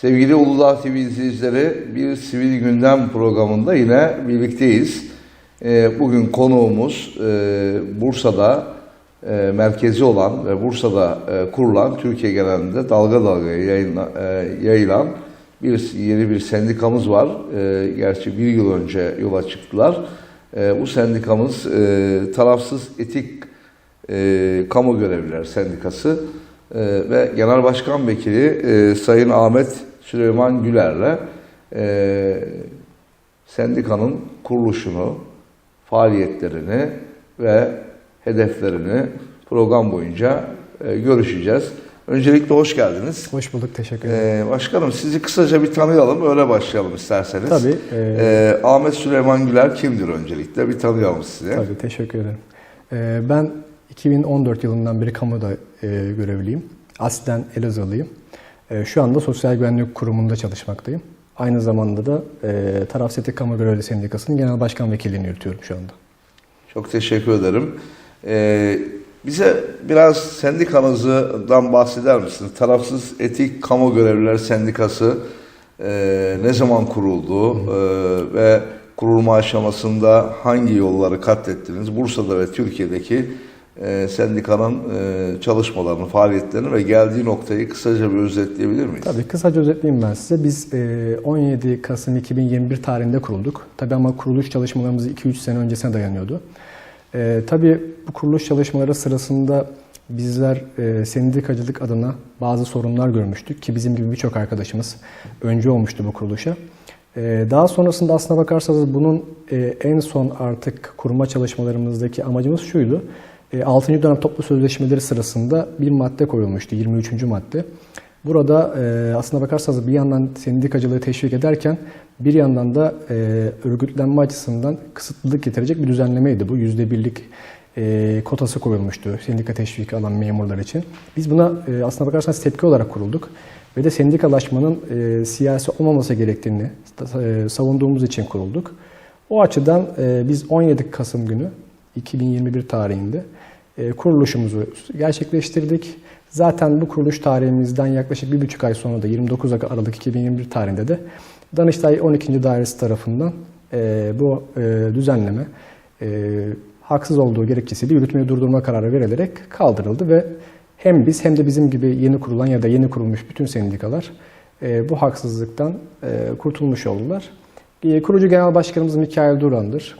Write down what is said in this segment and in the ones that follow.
Sevgili Uludağ TV izleyicileri, bir sivil gündem programında yine birlikteyiz. Ee, Bugün konuğumuz e, Bursa'da e, merkezi olan ve Bursa'da e, kurulan, Türkiye genelinde dalga dalga yayılan bir yeni bir sendikamız var. Gerçi bir yıl önce yola çıktılar. Bu sendikamız tarafsız etik Kamu Görevliler Sendikası ve Genel Başkan Vekili Sayın Ahmet Süleyman Güler'le e, sendikanın kuruluşunu, faaliyetlerini ve hedeflerini program boyunca e, görüşeceğiz. Öncelikle hoş geldiniz. Hoş bulduk, teşekkür ederim. E, başkanım sizi kısaca bir tanıyalım, öyle başlayalım isterseniz. Tabii, e, E, Ahmet Süleyman Güler kimdir öncelikle? Bir tanıyalım sizi. Tabii, teşekkür ederim. Ee, ben 2014 yılından beri kamuda e, görevliyim. Aslen Elazığlıyım. E, şu anda Sosyal Güvenlik Kurumu'nda çalışmaktayım. Aynı zamanda da e, Taraf Seti Kamu Görevli Sendikası'nın Genel Başkan Vekilliğini yürütüyorum şu anda. Çok teşekkür ederim. Ee, bize biraz sendikanızdan bahseder misiniz? Tarafsız Etik Kamu Görevliler Sendikası e, ne zaman kuruldu e, ve kurulma aşamasında hangi yolları katlettiniz? Bursa'da ve Türkiye'deki e, sendikanın e, çalışmalarını, faaliyetlerini ve geldiği noktayı kısaca bir özetleyebilir miyiz? Tabii kısaca özetleyeyim ben size. Biz e, 17 Kasım 2021 tarihinde kurulduk. Tabii ama kuruluş çalışmalarımız 2-3 sene öncesine dayanıyordu. E, tabii bu kuruluş çalışmaları sırasında bizler e, sendikacılık adına bazı sorunlar görmüştük ki bizim gibi birçok arkadaşımız öncü olmuştu bu kuruluşa. E, daha sonrasında aslına bakarsanız bunun e, en son artık kurma çalışmalarımızdaki amacımız şuydu. E, 6. dönem toplu sözleşmeleri sırasında bir madde koyulmuştu, 23. madde. Burada e, aslına bakarsanız bir yandan sendikacılığı teşvik ederken bir yandan da e, örgütlenme açısından kısıtlılık getirecek bir düzenlemeydi bu. Yüzde birlik e, kotası koyulmuştu sendika teşviki alan memurlar için. Biz buna e, aslına bakarsanız tepki olarak kurulduk. Ve de sendikalaşmanın e, siyasi olmaması gerektiğini e, savunduğumuz için kurulduk. O açıdan e, biz 17 Kasım günü 2021 tarihinde e, kuruluşumuzu gerçekleştirdik. Zaten bu kuruluş tarihimizden yaklaşık bir buçuk ay sonra da 29 Aralık 2021 tarihinde de Danıştay 12. Dairesi tarafından e, bu e, düzenleme e, haksız olduğu gerekçesiyle yürütmeyi durdurma kararı verilerek kaldırıldı ve hem biz hem de bizim gibi yeni kurulan ya da yeni kurulmuş bütün sendikalar e, bu haksızlıktan e, kurtulmuş oldular. E, kurucu Genel Başkanımız Mikail Duran'dır.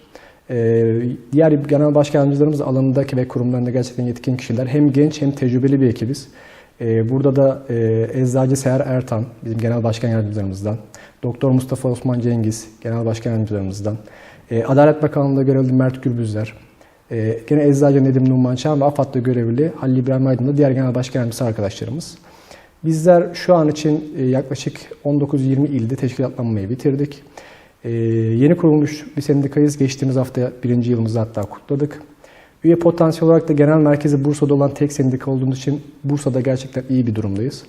Ee, diğer genel başkanlarımız alanındaki ve kurumlarında gerçekten yetkin kişiler. Hem genç hem tecrübeli bir ekibiz. Ee, burada da e, Eczacı Seher Ertan, bizim genel başkan yardımcılarımızdan, Doktor Mustafa Osman Cengiz, genel başkan yardımcılarımızdan, e, Adalet Bakanlığı'nda görevli Mert Gürbüzler, e, gene Eczacı Nedim Numan Çağan ve AFAD'da görevli Halil İbrahim Aydın da diğer genel başkan yardımcısı arkadaşlarımız. Bizler şu an için yaklaşık 19-20 ilde teşkilatlanmayı bitirdik. Ee, yeni kurulmuş bir sendikayız. Geçtiğimiz hafta birinci yılımızı hatta kutladık. Üye potansiyel olarak da genel merkezi Bursa'da olan tek sendika olduğumuz için Bursa'da gerçekten iyi bir durumdayız.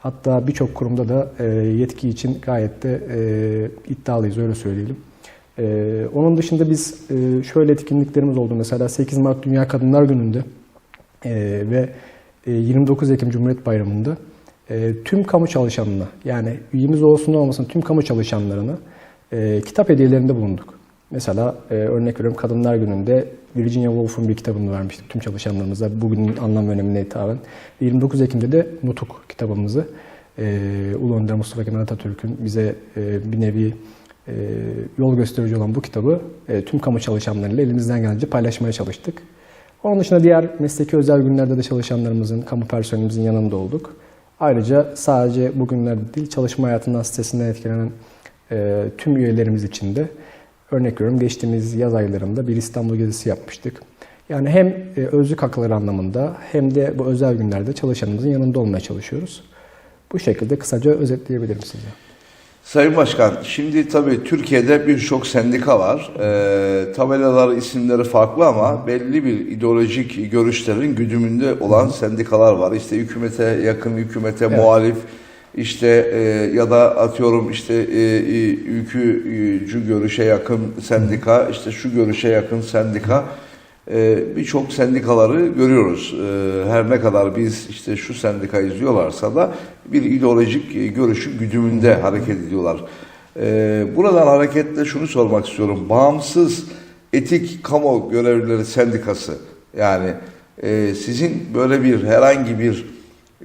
Hatta birçok kurumda da e, yetki için gayet de e, iddialıyız öyle söyleyelim. E, onun dışında biz şöyle etkinliklerimiz oldu. Mesela 8 Mart Dünya Kadınlar Günü'nde ve e, 29 Ekim Cumhuriyet Bayramı'nda tüm kamu çalışanına yani üyemiz olsun olmasın tüm kamu çalışanlarına e, kitap hediyelerinde bulunduk. Mesela e, örnek veriyorum Kadınlar Günü'nde Virginia Woolf'un bir kitabını vermiştik tüm çalışanlarımıza bugünün anlam önemine hitaben. 29 Ekim'de de Nutuk kitabımızı e, Ulu Önder Mustafa Kemal Atatürk'ün bize e, bir nevi e, yol gösterici olan bu kitabı e, tüm kamu çalışanlarıyla elimizden gelince paylaşmaya çalıştık. Onun dışında diğer mesleki özel günlerde de çalışanlarımızın, kamu personelimizin yanında olduk. Ayrıca sadece bugünlerde değil çalışma hayatından stresinden etkilenen e, tüm üyelerimiz için de örnek veriyorum geçtiğimiz yaz aylarında bir İstanbul gezisi yapmıştık. Yani hem e, özlük hakları anlamında hem de bu özel günlerde çalışanımızın yanında olmaya çalışıyoruz. Bu şekilde kısaca özetleyebilirim size. Sayın Başkan, şimdi tabii Türkiye'de birçok sendika var. Ee, tabelalar, isimleri farklı ama belli bir ideolojik görüşlerin güdümünde olan sendikalar var. İşte hükümete yakın, hükümete muhalif, işte e, ya da atıyorum işte e, e, ülkücü görüşe yakın sendika, işte şu görüşe yakın sendika. e, birçok sendikaları görüyoruz. E, her ne kadar biz işte şu sendikayı diyorlarsa da bir ideolojik e, görüşün güdümünde hareket ediyorlar. E, buradan hareketle şunu sormak istiyorum. Bağımsız Etik Kamu Görevlileri Sendikası yani e, sizin böyle bir herhangi bir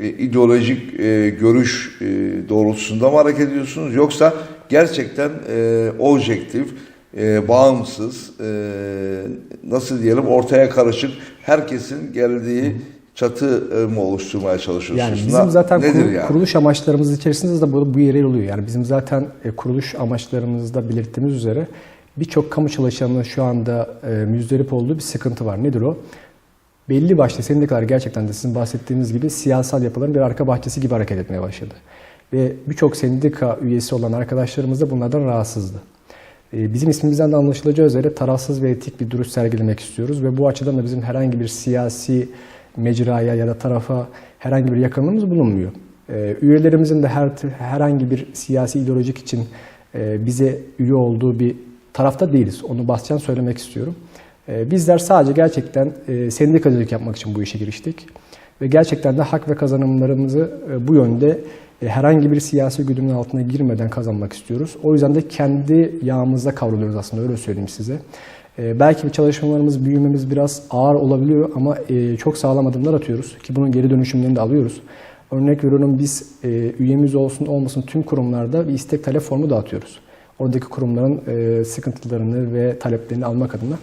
e, ideolojik e, görüş e, doğrultusunda mı hareket ediyorsunuz yoksa gerçekten e, objektif, e, bağımsız, e, nasıl diyelim ortaya karışık herkesin geldiği çatı e, mı oluşturmaya çalışıyorsunuz? Yani bizim zaten Nedir kurul- yani? kuruluş amaçlarımız içerisinde de bu, bu yere oluyor. Yani bizim zaten e, kuruluş amaçlarımızda belirttiğimiz üzere birçok kamu çalışanının şu anda e, müzdarip olduğu bir sıkıntı var. Nedir o? Belli başlı sendikalar gerçekten de sizin bahsettiğiniz gibi siyasal yapıların bir arka bahçesi gibi hareket etmeye başladı. Ve birçok sendika üyesi olan arkadaşlarımız da bunlardan rahatsızdı. E, Bizim ismimizden de anlaşılacağı üzere tarafsız ve etik bir duruş sergilemek istiyoruz ve bu açıdan da bizim herhangi bir siyasi mecraya ya da tarafa herhangi bir yakınlığımız bulunmuyor. E, Üyelerimizin de her herhangi bir siyasi ideolojik için e, bize üye olduğu bir tarafta değiliz. Onu basçan söylemek istiyorum. E, Bizler sadece gerçekten e, sendikacılık yapmak için bu işe giriştik. Ve gerçekten de hak ve kazanımlarımızı e, bu yönde e, herhangi bir siyasi güdümün altına girmeden kazanmak istiyoruz. O yüzden de kendi yağımızda kavruluyoruz aslında öyle söyleyeyim size. Belki çalışmalarımız, büyümemiz biraz ağır olabiliyor ama çok sağlam adımlar atıyoruz ki bunun geri dönüşümlerini de alıyoruz. Örnek veriyorum biz üyemiz olsun olmasın tüm kurumlarda bir istek talep formu dağıtıyoruz. Oradaki kurumların sıkıntılarını ve taleplerini almak adına.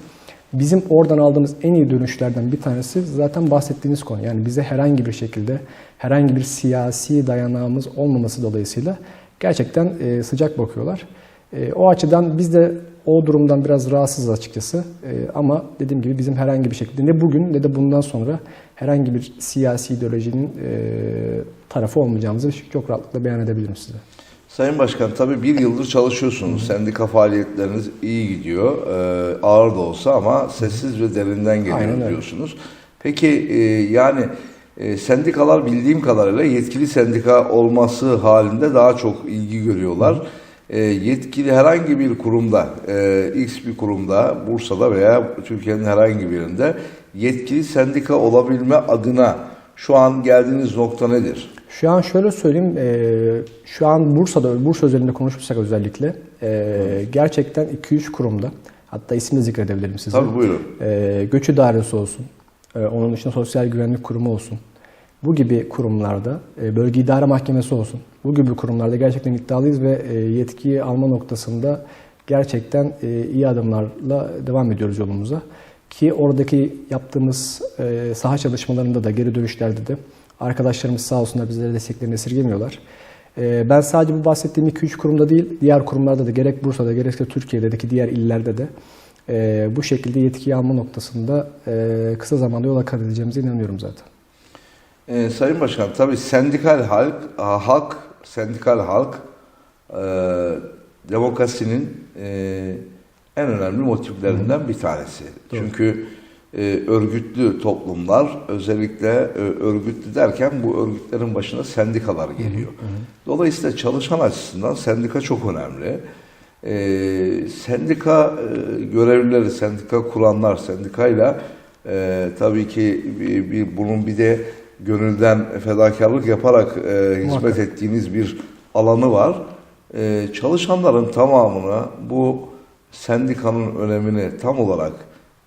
Bizim oradan aldığımız en iyi dönüşlerden bir tanesi zaten bahsettiğiniz konu. Yani bize herhangi bir şekilde herhangi bir siyasi dayanağımız olmaması dolayısıyla gerçekten e, sıcak bakıyorlar. E, o açıdan biz de o durumdan biraz rahatsızız açıkçası. E, ama dediğim gibi bizim herhangi bir şekilde ne bugün ne de bundan sonra herhangi bir siyasi ideolojinin tarafı olmayacağımızı çok rahatlıkla beyan edebilirim size. Sayın Başkan tabii bir yıldır çalışıyorsunuz. Sendika faaliyetleriniz iyi gidiyor. Ee, ağır da olsa ama sessiz ve derinden geliyor Aynen diyorsunuz. Peki e, yani e, sendikalar bildiğim kadarıyla yetkili sendika olması halinde daha çok ilgi görüyorlar. E, yetkili herhangi bir kurumda, e, X bir kurumda, Bursa'da veya Türkiye'nin herhangi birinde yetkili sendika olabilme adına şu an geldiğiniz nokta nedir? Şu an şöyle söyleyeyim, e, şu an Bursa'da, Bursa özelinde konuşursak özellikle e, gerçekten 2-3 kurumda, hatta ismini zikredebilirim size. Tabii buyurun. E, göç idaresi olsun, e, onun dışında sosyal güvenlik kurumu olsun. Bu gibi kurumlarda, e, bölge idare mahkemesi olsun. Bu gibi kurumlarda gerçekten iddialıyız ve e, yetkiyi alma noktasında gerçekten e, iyi adımlarla devam ediyoruz yolumuza. Ki oradaki yaptığımız e, saha çalışmalarında da geri dönüşlerde de arkadaşlarımız sağ olsunlar bizlere desteklerini esirgemiyorlar. E, ben sadece bu bahsettiğim 2-3 kurumda değil, diğer kurumlarda da gerek Bursa'da gerekse Türkiye'deki diğer illerde de e, bu şekilde yetkiyi alma noktasında e, kısa zamanda yola kat edeceğimize inanıyorum zaten. Ee, Sayın Başkan, tabii sendikal halk, halk, sendikal halk e, demokrasinin e, en önemli motiflerinden bir tanesi. Doğru. Çünkü e, örgütlü toplumlar, özellikle e, örgütlü derken bu örgütlerin başına sendikalar geliyor. Dolayısıyla çalışan açısından sendika çok önemli. E, sendika e, görevlileri, sendika kuranlar, sendikayla e, tabii ki bir, bir- bunun bir de gönülden fedakarlık yaparak e, hizmet ettiğiniz bir alanı var. E, çalışanların tamamına bu sendikanın önemini tam olarak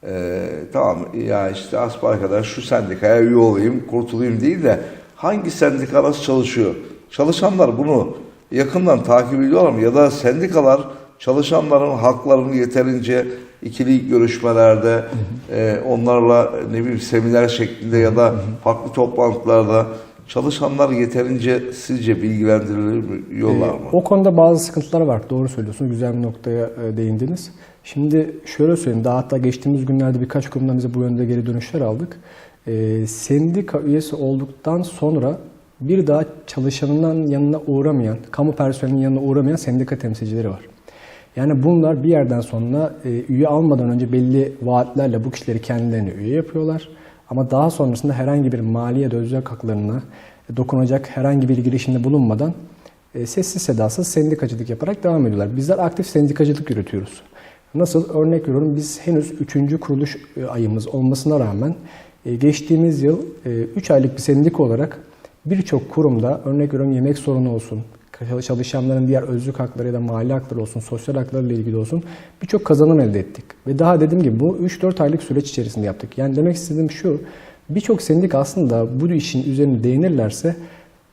e, tamam ya işte asbel şu sendikaya üye olayım, kurtulayım değil de hangi sendika nasıl çalışıyor? Çalışanlar bunu yakından takip ediyorlar mı? Ya da sendikalar çalışanların haklarını yeterince ikili görüşmelerde e, onlarla ne bileyim seminer şeklinde ya da farklı toplantılarda çalışanlar yeterince sizce bilgilendiriliyorlar mı? O konuda bazı sıkıntılar var. Doğru söylüyorsunuz. Güzel bir noktaya e, değindiniz. Şimdi şöyle söyleyeyim. Daha hatta geçtiğimiz günlerde birkaç kurumdan bize bu yönde geri dönüşler aldık. E, sendika üyesi olduktan sonra bir daha çalışanından yanına uğramayan, kamu personelinin yanına uğramayan sendika temsilcileri var. Yani bunlar bir yerden sonra e, üye almadan önce belli vaatlerle bu kişileri kendilerine üye yapıyorlar. Ama daha sonrasında herhangi bir mali ya haklarına dokunacak herhangi bir girişimde bulunmadan e, sessiz sedasız sendikacılık yaparak devam ediyorlar. Bizler aktif sendikacılık yürütüyoruz. Nasıl? Örnek veriyorum biz henüz 3. kuruluş e, ayımız olmasına rağmen e, geçtiğimiz yıl 3 aylık bir sendik olarak birçok kurumda örnek veriyorum yemek sorunu olsun, çalışanların diğer özlük hakları ya da mali hakları olsun, sosyal hakları ile ilgili olsun birçok kazanım elde ettik. Ve daha dediğim gibi bu 3-4 aylık süreç içerisinde yaptık. Yani demek istediğim şu, birçok sendik aslında bu işin üzerine değinirlerse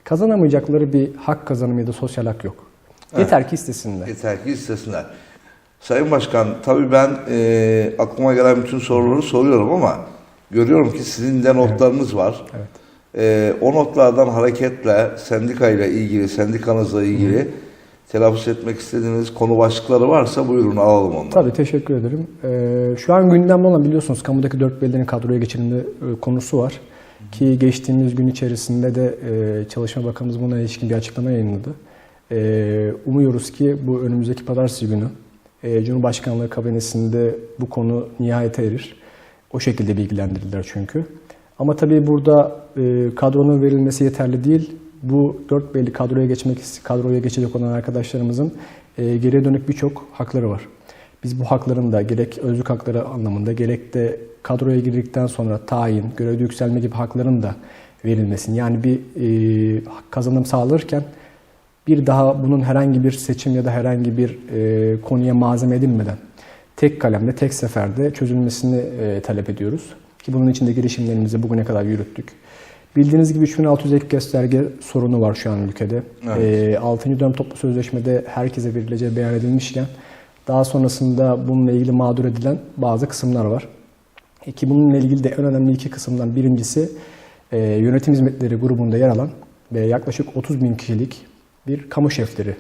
kazanamayacakları bir hak kazanımı ya da sosyal hak yok. Yeter ki istesinler. Yeter ki istesinler. Sayın Başkan, tabii ben e, aklıma gelen bütün soruları soruyorum ama görüyorum ki sizin de notlarınız var. Evet. E, o notlardan hareketle sendika ile ilgili, sendikanızla ilgili telaffuz etmek istediğiniz konu başlıkları varsa buyurun alalım onları. Tabii teşekkür ederim. Ee, şu an gündemde olan biliyorsunuz kamudaki dört belediyenin kadroya geçirilme e, konusu var. Ki geçtiğimiz gün içerisinde de e, Çalışma Bakanımız buna ilişkin bir açıklama yayınladı. E, umuyoruz ki bu önümüzdeki pazartesi günü e, Cumhurbaşkanlığı kabinesinde bu konu nihayete erir. O şekilde bilgilendirildiler çünkü. Ama tabii burada e, kadronun verilmesi yeterli değil. Bu dört belli kadroya geçmek kadroya geçecek olan arkadaşlarımızın e, geriye dönük birçok hakları var. Biz bu hakların da gerek özlük hakları anlamında gerek de kadroya girdikten sonra tayin, görevde yükselme gibi hakların da verilmesini yani bir e, kazanım sağlarken bir daha bunun herhangi bir seçim ya da herhangi bir e, konuya malzeme edilmeden tek kalemde, tek seferde çözülmesini e, talep ediyoruz. Ki bunun için de girişimlerimizi bugüne kadar yürüttük. Bildiğiniz gibi 3600 ek gösterge sorunu var şu an ülkede. Evet. E, 6. dönem toplu sözleşmede herkese verileceği beyan edilmişken daha sonrasında bununla ilgili mağdur edilen bazı kısımlar var. E, Ki bununla ilgili de en önemli iki kısımdan birincisi e, yönetim hizmetleri grubunda yer alan ve yaklaşık 30 bin kişilik bir kamu şefleri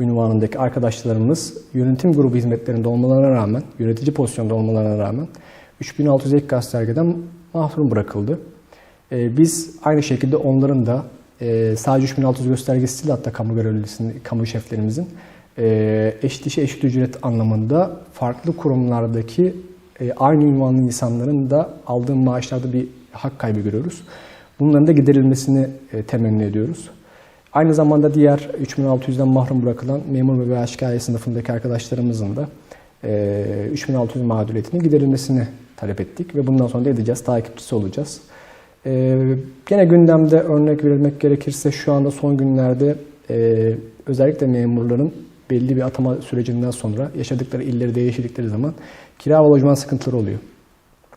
ünvanındaki arkadaşlarımız yönetim grubu hizmetlerinde olmalarına rağmen, yönetici pozisyonda olmalarına rağmen 3600 ek göstergeden mahrum bırakıldı. Ee, biz aynı şekilde onların da e, sadece 3600 göstergesi değil hatta kamu görevlisinin, kamu şeflerimizin e, eşit işe eşit ücret anlamında farklı kurumlardaki e, aynı ünvanlı insanların da aldığı maaşlarda bir hak kaybı görüyoruz. Bunların da giderilmesini e, temenni ediyoruz. Aynı zamanda diğer 3600'den mahrum bırakılan memur ve aşikare sınıfındaki arkadaşlarımızın da e, 3600 mağduriyetinin giderilmesini talep ettik ve bundan sonra da edeceğiz, takipçisi olacağız. E, gene gündemde örnek verilmek gerekirse şu anda son günlerde e, özellikle memurların belli bir atama sürecinden sonra yaşadıkları illeri değiştirdikleri zaman kira ve lojman sıkıntıları oluyor.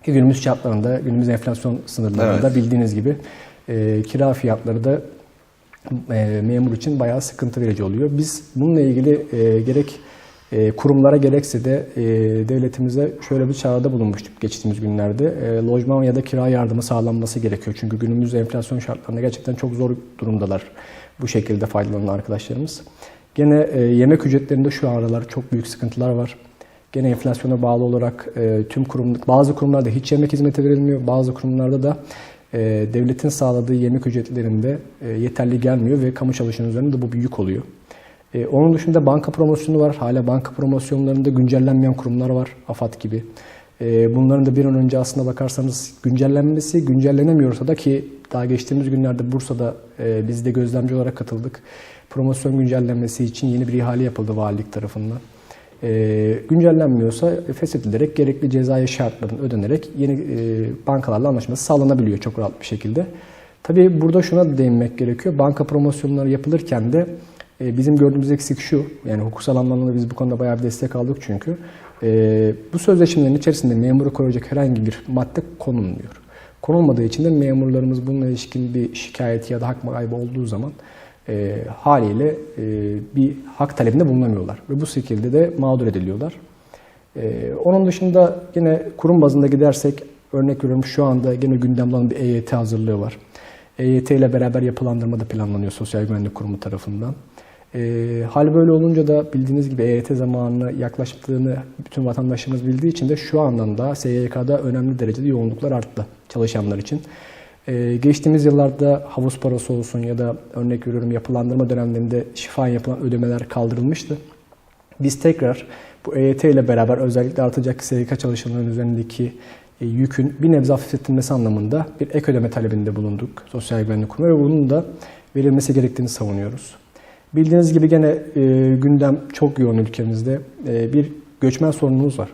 Günümüz şartlarında, günümüz enflasyon sınırlarında Evet. bildiğiniz gibi e, kira fiyatları da e, memur için bayağı sıkıntı verici oluyor. Biz bununla ilgili e, gerek e, kurumlara gerekse de e, devletimize şöyle bir çağrıda bulunmuştuk geçtiğimiz günlerde. E, lojman ya da kira yardımı sağlanması gerekiyor. Çünkü günümüz enflasyon şartlarında gerçekten çok zor durumdalar bu şekilde faydalanan arkadaşlarımız. Gene yemek ücretlerinde şu aralar çok büyük sıkıntılar var. Gene enflasyona bağlı olarak tüm kurum, bazı kurumlarda hiç yemek hizmeti verilmiyor. Bazı kurumlarda da devletin sağladığı yemek ücretlerinde yeterli gelmiyor ve kamu çalışanı üzerinde de bu bir yük oluyor. E, onun dışında banka promosyonu var. Hala banka promosyonlarında güncellenmeyen kurumlar var. AFAD gibi. E, bunların da bir an önce aslında bakarsanız güncellenmesi, güncellenemiyorsa da ki daha geçtiğimiz günlerde Bursa'da e, biz de gözlemci olarak katıldık. Promosyon güncellenmesi için yeni bir ihale yapıldı valilik tarafından. E, güncellenmiyorsa feshedilerek gerekli cezai şartların ödenerek yeni e, bankalarla anlaşması sağlanabiliyor çok rahat bir şekilde. Tabii burada şuna değinmek gerekiyor. Banka promosyonları yapılırken de e, bizim gördüğümüz eksik şu, yani hukuksal anlamda biz bu konuda bayağı bir destek aldık çünkü. E, bu sözleşmelerin içerisinde memuru koruyacak herhangi bir madde konulmuyor. Konulmadığı için de memurlarımız bununla ilişkin bir şikayeti ya da hak kaybı olduğu zaman e, haliyle e, bir hak talebinde bulunamıyorlar. Ve bu şekilde de mağdur ediliyorlar. E, onun dışında yine kurum bazında gidersek örnek veriyorum şu anda yine gündemde olan bir EYT hazırlığı var. EYT ile beraber yapılandırma da planlanıyor Sosyal Güvenlik Kurumu tarafından. E, hal böyle olunca da bildiğiniz gibi EYT zamanına yaklaştığını bütün vatandaşımız bildiği için de şu andan da SYK'da önemli derecede yoğunluklar arttı çalışanlar için. Ee, geçtiğimiz yıllarda havuz parası olsun ya da örnek veriyorum yapılandırma dönemlerinde şifa yapılan ödemeler kaldırılmıştı. Biz tekrar bu EYT ile beraber özellikle artacak SGK çalışanların üzerindeki e, yükün bir nebze hafifletilmesi anlamında bir ek ödeme talebinde bulunduk Sosyal Güvenlik Kurumu ve bunun da verilmesi gerektiğini savunuyoruz. Bildiğiniz gibi gene e, gündem çok yoğun ülkemizde. E, bir göçmen sorunumuz var.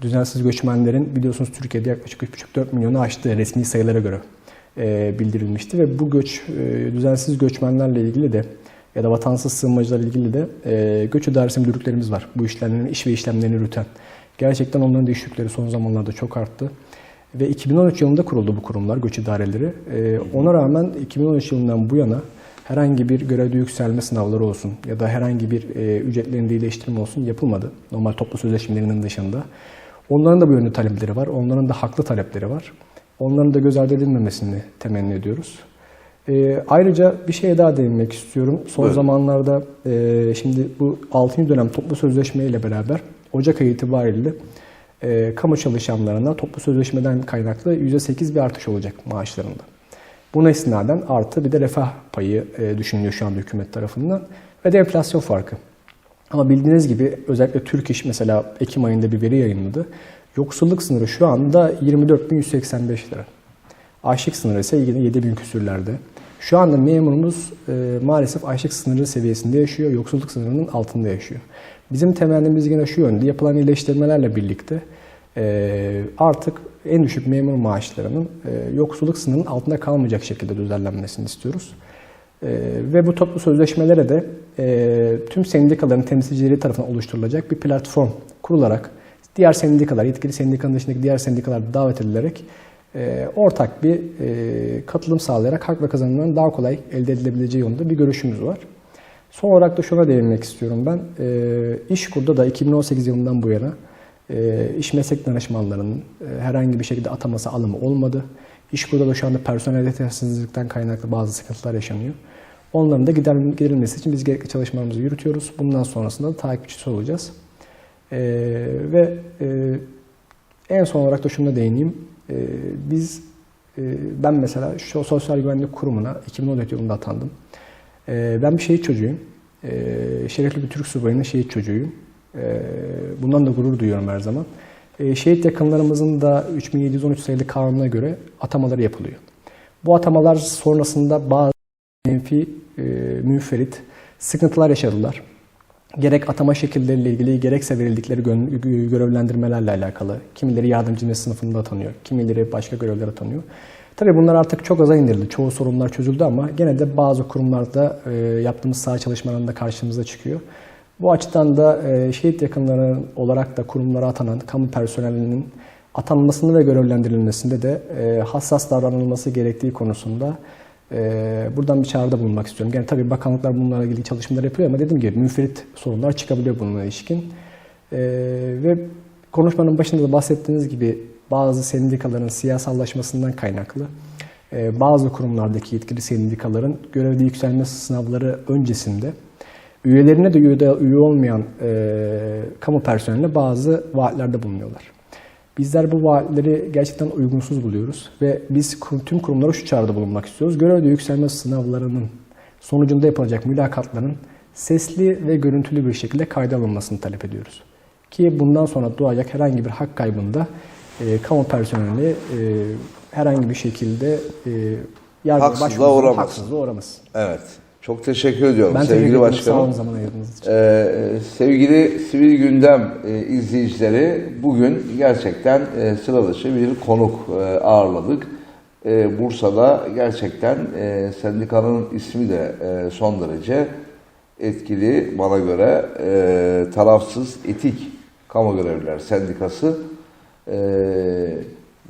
Düzensiz göçmenlerin biliyorsunuz Türkiye'de yaklaşık 3,5-4 milyonu aştığı resmi sayılara göre e, bildirilmişti ve bu göç e, düzensiz göçmenlerle ilgili de ya da vatansız sığınmacılarla ilgili de e, göç idaresi müdürlüklerimiz var. Bu işlemlerin iş ve işlemlerini yürüten. Gerçekten onların da son zamanlarda çok arttı. Ve 2013 yılında kuruldu bu kurumlar, göç idareleri. E, ona rağmen 2013 yılından bu yana herhangi bir görevde yükselme sınavları olsun ya da herhangi bir e, ücretlerinde iyileştirme olsun yapılmadı. Normal toplu sözleşmelerinin dışında. Onların da bu yönde talepleri var. Onların da haklı talepleri var. Onların da göz ardı edilmemesini temenni ediyoruz. E, ayrıca bir şeye daha değinmek istiyorum. Son Buyurun. zamanlarda e, şimdi bu 6. dönem toplu sözleşme ile beraber Ocak ayı itibariyle e, kamu çalışanlarına toplu sözleşmeden kaynaklı %8 bir artış olacak maaşlarında. Buna istinaden artı bir de refah payı e, düşünülüyor şu anda hükümet tarafından ve de enflasyon farkı. Ama bildiğiniz gibi özellikle Türk İş mesela Ekim ayında bir veri yayınladı. Yoksulluk sınırı şu anda 24.185 lira. Açlık sınırı ise yine 7.000 küsürlerde. Şu anda memurumuz e, maalesef açlık sınırı seviyesinde yaşıyor, yoksulluk sınırının altında yaşıyor. Bizim temennimiz yine şu yönde, yapılan iyileştirmelerle birlikte e, artık en düşük memur maaşlarının e, yoksulluk sınırının altında kalmayacak şekilde düzenlenmesini istiyoruz. E, ve bu toplu sözleşmelere de e, tüm sendikaların temsilcileri tarafından oluşturulacak bir platform kurularak diğer sendikalar, yetkili sendikanın dışındaki diğer sendikalar da davet edilerek e, ortak bir e, katılım sağlayarak hak ve kazanımların daha kolay elde edilebileceği yolunda bir görüşümüz var. Son olarak da şuna değinmek istiyorum ben. E, İşkur'da da 2018 yılından bu yana iş meslek danışmanlarının e, herhangi bir şekilde ataması alımı olmadı. İşkur'da da şu anda personel yetersizlikten kaynaklı bazı sıkıntılar yaşanıyor. Onların da gider- giderilmesi için biz gerekli çalışmalarımızı yürütüyoruz. Bundan sonrasında da takipçisi olacağız. E, ve e, en son olarak da şuna değineyim. E, biz, e, ben mesela şu Sosyal Güvenlik Kurumu'na 2014 yılında atandım. E, ben bir şehit çocuğuyum. E, şerefli bir Türk subayının şehit çocuğuyum. E, bundan da gurur duyuyorum her zaman. E, şehit yakınlarımızın da 3713 sayılı kanuna göre atamaları yapılıyor. Bu atamalar sonrasında bazı menfi, e, münferit sıkıntılar yaşadılar. Gerek atama şekilleriyle ilgili gerekse verildikleri gö- görevlendirmelerle alakalı. Kimileri yardımcı sınıfında atanıyor, kimileri başka görevler atanıyor. Tabii bunlar artık çok aza indirildi. Çoğu sorunlar çözüldü ama gene de bazı kurumlarda e, yaptığımız saha çalışmalarında karşımıza çıkıyor. Bu açıdan da e, şehit yakınları olarak da kurumlara atanan kamu personelinin atanmasını ve görevlendirilmesinde de e, hassas davranılması gerektiği konusunda e, buradan bir çağrıda bulunmak istiyorum. Yani tabii bakanlıklar bunlarla ilgili çalışmalar yapıyor ama dediğim gibi münferit sorunlar çıkabiliyor bununla ilişkin. Ve konuşmanın başında da bahsettiğiniz gibi bazı sendikaların siyasallaşmasından kaynaklı bazı kurumlardaki yetkili sendikaların görevde yükselme sınavları öncesinde üyelerine de üye, üye olmayan e, kamu personeline bazı vaatlerde bulunuyorlar. Bizler bu vaatleri gerçekten uygunsuz buluyoruz ve biz tüm kurumlara şu çağrıda bulunmak istiyoruz. Görevde yükselme sınavlarının sonucunda yapılacak mülakatların sesli ve görüntülü bir şekilde kayda alınmasını talep ediyoruz. Ki bundan sonra doğacak herhangi bir hak kaybında e, kamu personeli e, herhangi bir şekilde e, başvurmasın, uğramasın. haksızlığa uğramasın. Evet. Çok teşekkür ediyorum Ben teşekkür sevgili ederim. Sağ olun başkanım. zaman ayırdığınız için. Ee, sevgili Sivil Gündem e, izleyicileri bugün gerçekten e, sıra dışı bir konuk e, ağırladık. E, Bursa'da gerçekten e, sendikanın ismi de e, son derece etkili bana göre e, tarafsız etik kamu görevliler sendikası. E,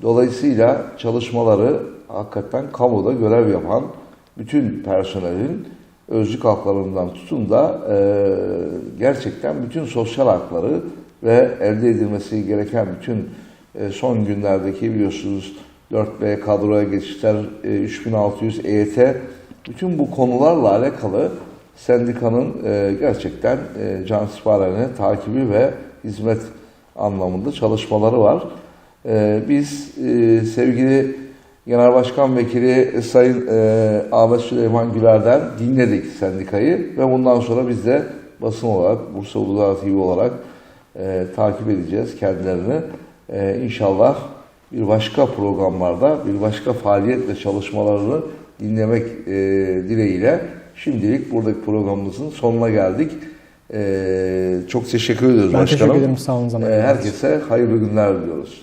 dolayısıyla çalışmaları hakikaten kamuda görev yapan bütün personelin özlük haklarından tutun da e, gerçekten bütün sosyal hakları ve elde edilmesi gereken bütün e, son günlerdeki biliyorsunuz 4B kadroya geçişler, e, 3600 EYT bütün bu konularla alakalı sendikanın e, gerçekten e, cansiparane takibi ve hizmet anlamında çalışmaları var. E, biz e, sevgili Genel Başkan Vekili Sayın e, Ahmet Süleyman Güler'den dinledik sendikayı ve bundan sonra biz de basın olarak, Bursa Uludağ TV olarak e, takip edeceğiz kendilerini. E, inşallah bir başka programlarda, bir başka faaliyet ve çalışmalarını dinlemek e, dileğiyle şimdilik buradaki programımızın sonuna geldik. E, çok teşekkür ediyoruz Ben başkanım. teşekkür ederim. Sağ olun E, herkese hayırlı günler diliyoruz.